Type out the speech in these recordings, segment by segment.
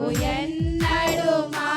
నీవు ఎన్నడు మా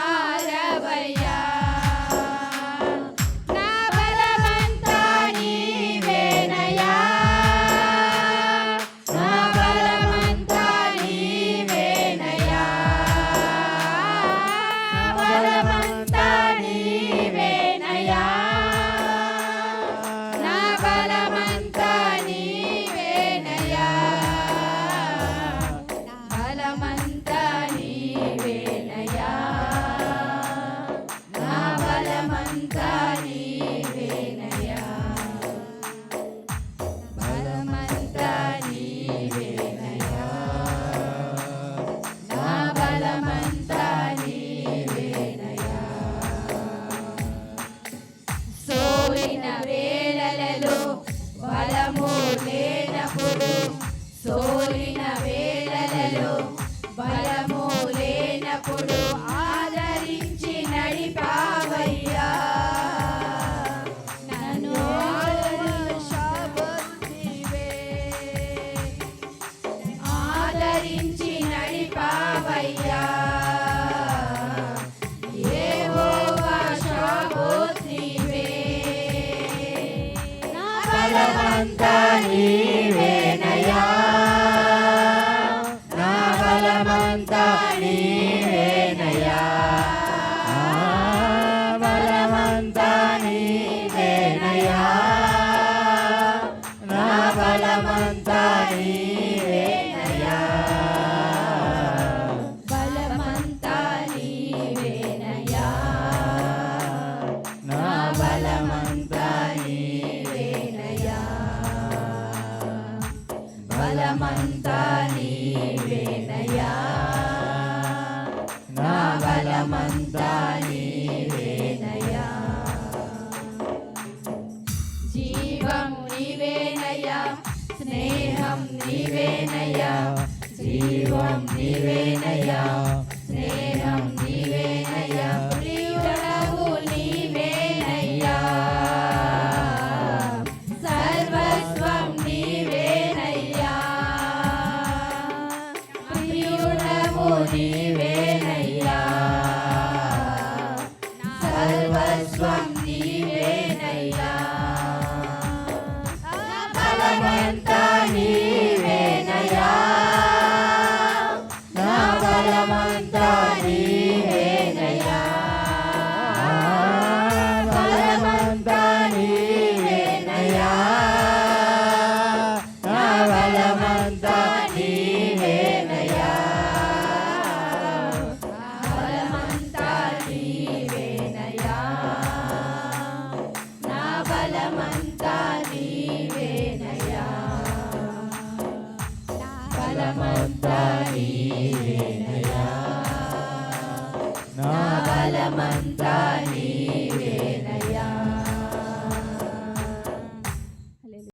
వేళలలో బలము లేనప్పుడు ఆదరించి నడిపావయ్యా. నన్ను ఆదరించబుద్ధివే. ఆదరించి నడిపావయ్యా. యెహోవా బలమంతా నీవేనయ్యా బలమంతా నీవేనయ్యా నా బలమంతా నీవేనయ్యా జీవం నీవేనయ్యా స్నేహం నీవేనయ్యా జీవం నీవేనయ్యా నీవేనయ్యా సర్వస్వం నీవేనయ్యా బలమంతా నీవేనయ్యా బలమంతా నీవేనయ్యా. నా బలమంతా నీవే.